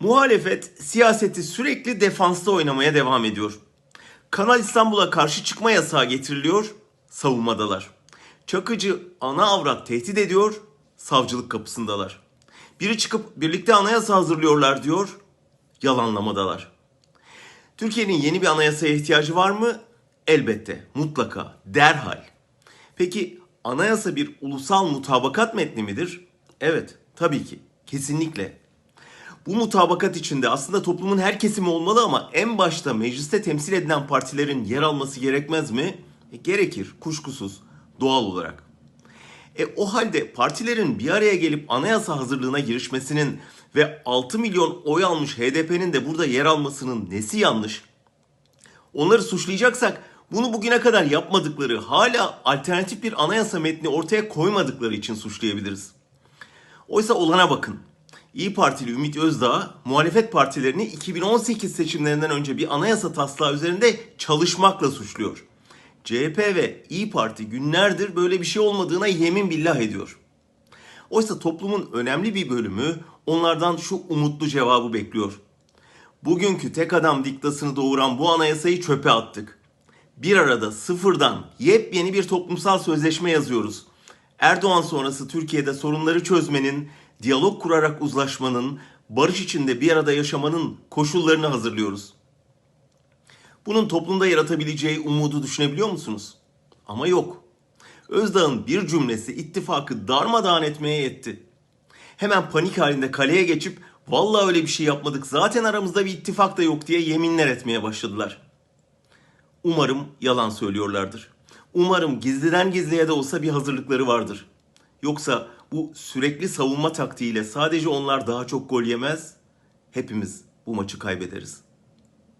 Muhalefet siyaseti sürekli defansta oynamaya devam ediyor. Kanal İstanbul'a karşı çıkma yasağı getiriliyor, savunmadalar. Çakıcı ana avrat tehdit ediyor, savcılık kapısındalar. Biri çıkıp birlikte anayasa hazırlıyorlar diyor, yalanlamadalar. Türkiye'nin yeni bir anayasaya ihtiyacı var mı? Elbette, mutlaka, derhal. Peki anayasa bir ulusal mutabakat metni midir? Evet, tabii ki, kesinlikle. Bu mutabakat içinde aslında toplumun her kesimi olmalı ama en başta mecliste temsil edilen partilerin yer alması gerekmez mi? E, gerekir, kuşkusuz, doğal olarak. E o halde partilerin bir araya gelip anayasa hazırlığına girişmesinin ve 6 milyon oy almış HDP'nin de burada yer almasının nesi yanlış? Onları suçlayacaksak bunu bugüne kadar yapmadıkları, hala alternatif bir anayasa metni ortaya koymadıkları için suçlayabiliriz. Oysa olana bakın. İyi Partili Ümit Özdağ muhalefet partilerini 2018 seçimlerinden önce bir anayasa taslağı üzerinde çalışmakla suçluyor. CHP ve İyi Parti günlerdir böyle bir şey olmadığına yemin billah ediyor. Oysa toplumun önemli bir bölümü onlardan şu umutlu cevabı bekliyor. Bugünkü tek adam diktasını doğuran bu anayasayı çöpe attık. Bir arada sıfırdan yepyeni bir toplumsal sözleşme yazıyoruz. Erdoğan sonrası Türkiye'de sorunları çözmenin, diyalog kurarak uzlaşmanın, barış içinde bir arada yaşamanın koşullarını hazırlıyoruz. Bunun toplumda yaratabileceği umudu düşünebiliyor musunuz? Ama yok. Özdağ'ın bir cümlesi ittifakı darmadağın etmeye yetti. Hemen panik halinde kaleye geçip vallahi öyle bir şey yapmadık zaten aramızda bir ittifak da yok diye yeminler etmeye başladılar. Umarım yalan söylüyorlardır. Umarım gizliden gizliye de olsa bir hazırlıkları vardır. Yoksa bu sürekli savunma taktiğiyle sadece onlar daha çok gol yemez, hepimiz bu maçı kaybederiz.